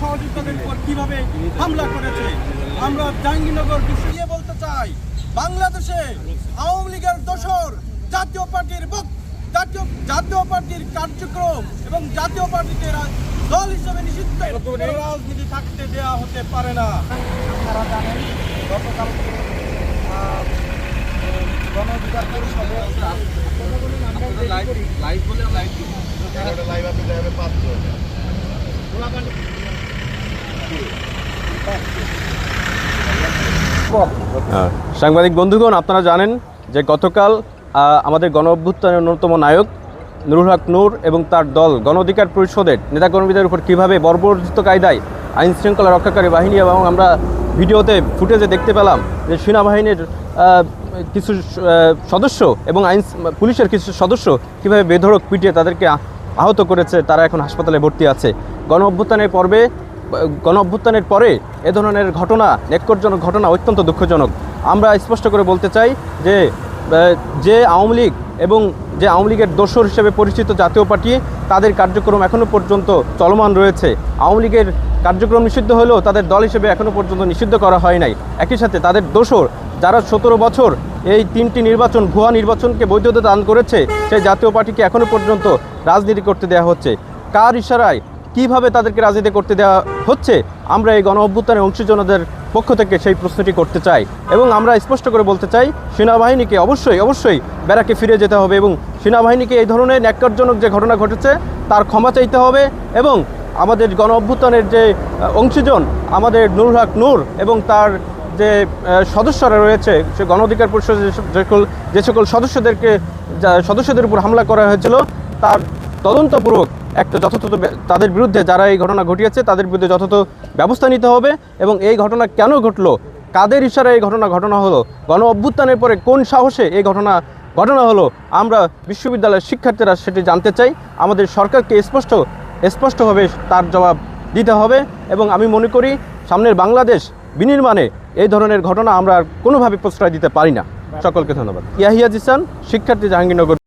সহযোগিতাদের উপর কীভাবে হামলা করেছে আমরা জাহাঙ্গীরনগর বিষয়ে বলতে চাই বাংলাদেশে আওয়ামী লীগের দোসর জাতীয় পার্টির জাতীয় জাতীয় পার্টির কার্যক্রম এবং জাতীয় পার্টিকে দল হিসেবে নিষিদ্ধ। রাজনীতি থাকতে দেওয়া হতে পারে না। আপনারা জানেন গতকালকে গণ অধিকার আমরা দেরি করি। হ্যাঁ, সাংবাদিক বন্ধুগণ, আপনারা জানেন যে গতকাল আমাদের গণ অভ্যুত্থানের অন্যতম নায়ক নুরুল হক নূর এবং তার দল গণ অধিকার পরিষদের নেতাকর্মীদের উপর কীভাবে বর্বরচিত কায়দায় আইন শৃঙ্খলা রক্ষাকারী বাহিনী এবং আমরা ভিডিওতে ফুটেজে দেখতে পেলাম যে সেনাবাহিনীর কিছু সদস্য এবং আইন পুলিশের কিছু সদস্য কীভাবে বেধড়ক পিটিয়ে তাদেরকে আহত করেছে, তারা এখন হাসপাতালে ভর্তি আছে। গণ অভ্যুত্থানের পর্বে গণ অভ্যুত্থানের পরে এ ধরনের ঘটনা নেকরজনক ঘটনা অত্যন্ত দুঃখজনক। আমরা স্পষ্ট করে বলতে চাই যে যে আওয়ামী লীগ এবং যে আওয়ামী লীগের দোসর হিসেবে পরিচিত জাতীয় পার্টি, তাদের কার্যক্রম এখনও পর্যন্ত চলমান রয়েছে। আওয়ামী লীগের কার্যক্রম নিষিদ্ধ হলেও তাদের দল হিসেবে এখনও পর্যন্ত নিষিদ্ধ করা হয় নাই। একই সাথে তাদের দোসর, যারা সতেরো বছর এই তিনটি নির্বাচন, ভুয়া নির্বাচনকে বৈধতা দান করেছে, সেই জাতীয় পার্টিকে এখনও পর্যন্ত রাজনীতি করতে দেওয়া হচ্ছে। কার ইশারায় কীভাবে তাদেরকে রাজনীতি করতে দেওয়া হচ্ছে, আমরা এই গণ অংশীজনদের পক্ষ থেকে সেই প্রশ্নটি করতে চাই। এবং আমরা স্পষ্ট করে বলতে চাই, সেনাবাহিনীকে অবশ্যই অবশ্যই ব্যারাকে ফিরে যেতে হবে এবং সেনাবাহিনীকে এই ধরনের ন্যাক্কারজনক যে ঘটনা ঘটেছে, তার ক্ষমা চাইতে হবে এবং আমাদের গণ অভ্যুত্থানের যে অংশীজন, আমাদের নুরুল হক নূর এবং তার যে সদস্যরা রয়েছে, সে গণ অধিকার পরিষদের যে সকল যে সকল সদস্যদেরকে সদস্যদের উপর হামলা করা হয়েছিল, তার তদন্তপূর্বক একটা যথাযথ তাদের বিরুদ্ধে যারা এই ঘটনা ঘটিয়েছে, তাদের বিরুদ্ধে যথাযথ ব্যবস্থা নিতে হবে এবং এই ঘটনা কেন ঘটলো, কাদের ইশারায় এই ঘটনা ঘটনা হলো, গণ অভ্যুত্থানের পরে কোন সাহসে এই ঘটনা ঘটনা হলো, আমরা বিশ্ববিদ্যালয়ের শিক্ষার্থীরা সেটি জানতে চাই। আমাদের সরকারকে স্পষ্ট, স্পষ্টভাবে তার জবাব দিতে হবে এবং আমি মনে করি সামনের বাংলাদেশ বিনির্মাণে এই ধরনের ঘটনা আমরা কোনোভাবে প্রশ্রয় দিতে পারি না। সকলকে ধন্যবাদ। ইয়াহিয়া জিসান, শিক্ষার্থী জাহাঙ্গীরনগর।